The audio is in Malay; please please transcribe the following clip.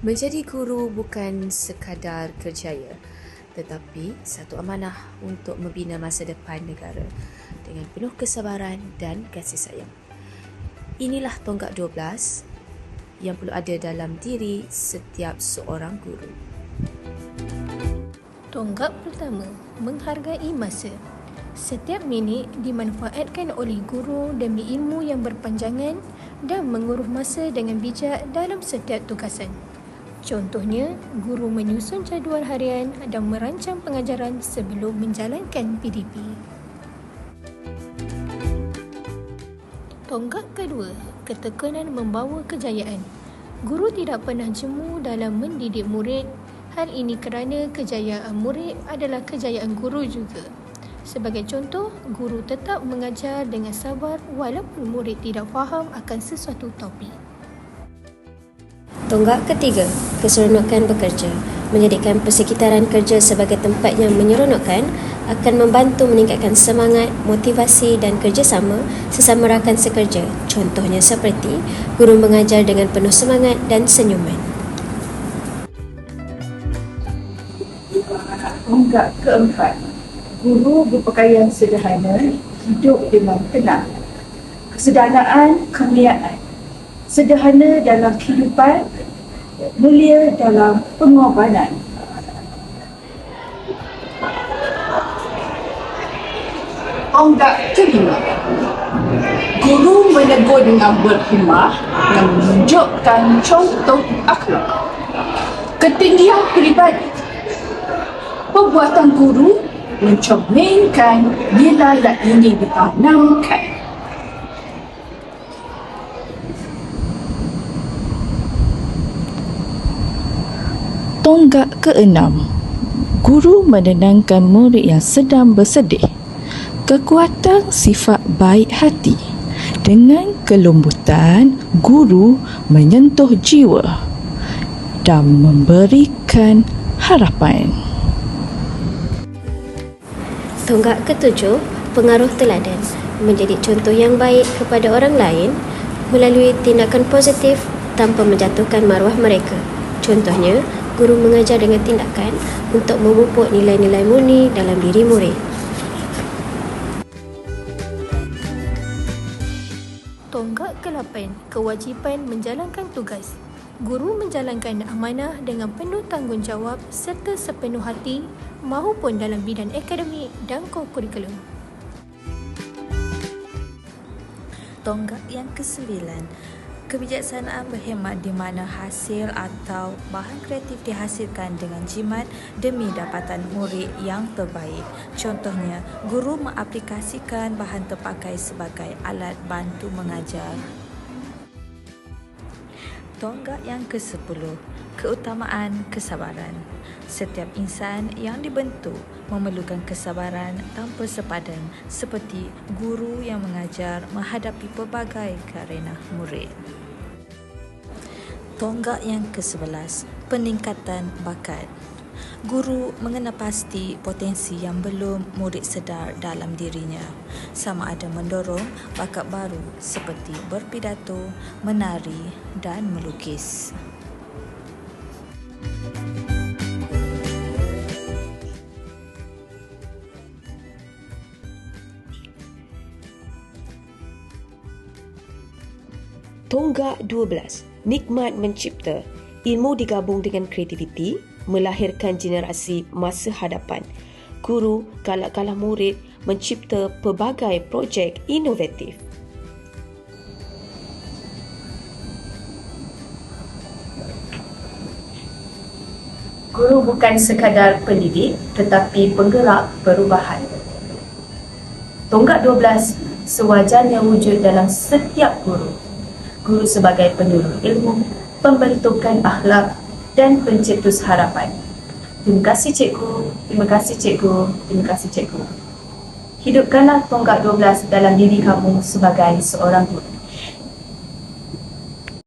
Menjadi guru bukan sekadar kerjaya, tetapi satu amanah untuk membina masa depan negara dengan penuh kesabaran dan kasih sayang. Inilah tonggak 12 yang perlu ada dalam diri setiap seorang guru. Tonggak pertama, menghargai masa. Setiap minit dimanfaatkan oleh guru demi ilmu yang berpanjangan dan menguruh masa dengan bijak dalam setiap tugasan. Contohnya, guru menyusun jadual harian dan merancang pengajaran sebelum menjalankan PDP. Tonggak kedua, ketekanan membawa kejayaan. Guru tidak pernah jemu dalam mendidik murid. Hal ini kerana kejayaan murid adalah kejayaan guru juga. Sebagai contoh, guru tetap mengajar dengan sabar walaupun murid tidak faham akan sesuatu topik. Tonggak ketiga, keseronokan bekerja. Menjadikan persekitaran kerja sebagai tempat yang menyeronokkan akan membantu meningkatkan semangat, motivasi dan kerjasama sesama rakan sekerja. Contohnya seperti guru mengajar dengan penuh semangat dan senyuman. Tonggak keempat, guru berpakaian sederhana, hidup dengan tenang. Kesederhanaan kemuliaan. Sederhana dalam kehidupan, mulia dalam pengorbanan. Tonggak kelima, guru menegur dengan berhimah yang menunjukkan contoh akhlak. Ketinggian peribadi, perbuatan guru mencerminkan nilai yang ingin ditanamkan. Tonggak keenam, guru menenangkan murid yang sedang bersedih. Kekuatan sifat baik hati. Dengan kelembutan, guru menyentuh jiwa dan memberikan harapan. Tonggak ketujuh, pengaruh teladan. Menjadi contoh yang baik kepada orang lain melalui tindakan positif tanpa menjatuhkan maruah mereka. Contohnya, guru mengajar dengan tindakan untuk memupuk nilai-nilai murni dalam diri murid. Tonggak ke-8, kewajipan menjalankan tugas. Guru menjalankan amanah dengan penuh tanggungjawab serta sepenuh hati maupun dalam bidang akademik dan kurikulum. Tonggak yang kesembilan, kebijaksanaan berhemat di mana hasil atau bahan kreatif dihasilkan dengan jimat demi dapatan murid yang terbaik. Contohnya, guru mengaplikasikan bahan terpakai sebagai alat bantu mengajar. Tonggak yang ke-10, keutamaan kesabaran. Setiap insan yang dibentuk memerlukan kesabaran tanpa sepadan seperti guru yang mengajar menghadapi pelbagai karena murid. Tonggak yang ke-11, peningkatan bakat. Guru mengenal pasti potensi yang belum murid sedar dalam dirinya. Sama ada mendorong bakat baru seperti berpidato, menari dan melukis. Tonggak 12. Nikmat mencipta. Ilmu digabung dengan kreativiti melahirkan generasi masa hadapan. Guru galak-galak murid mencipta pelbagai projek inovatif. Guru bukan sekadar pendidik tetapi penggerak perubahan. Tonggak 12 sewajarnya wujud dalam setiap guru. Guru sebagai penyuluh ilmu, pembentukan akhlak dan pencetus harapan. Terima kasih cikgu, terima kasih cikgu, terima kasih cikgu. Hidupkanlah tonggak 12 dalam diri kamu sebagai seorang guru.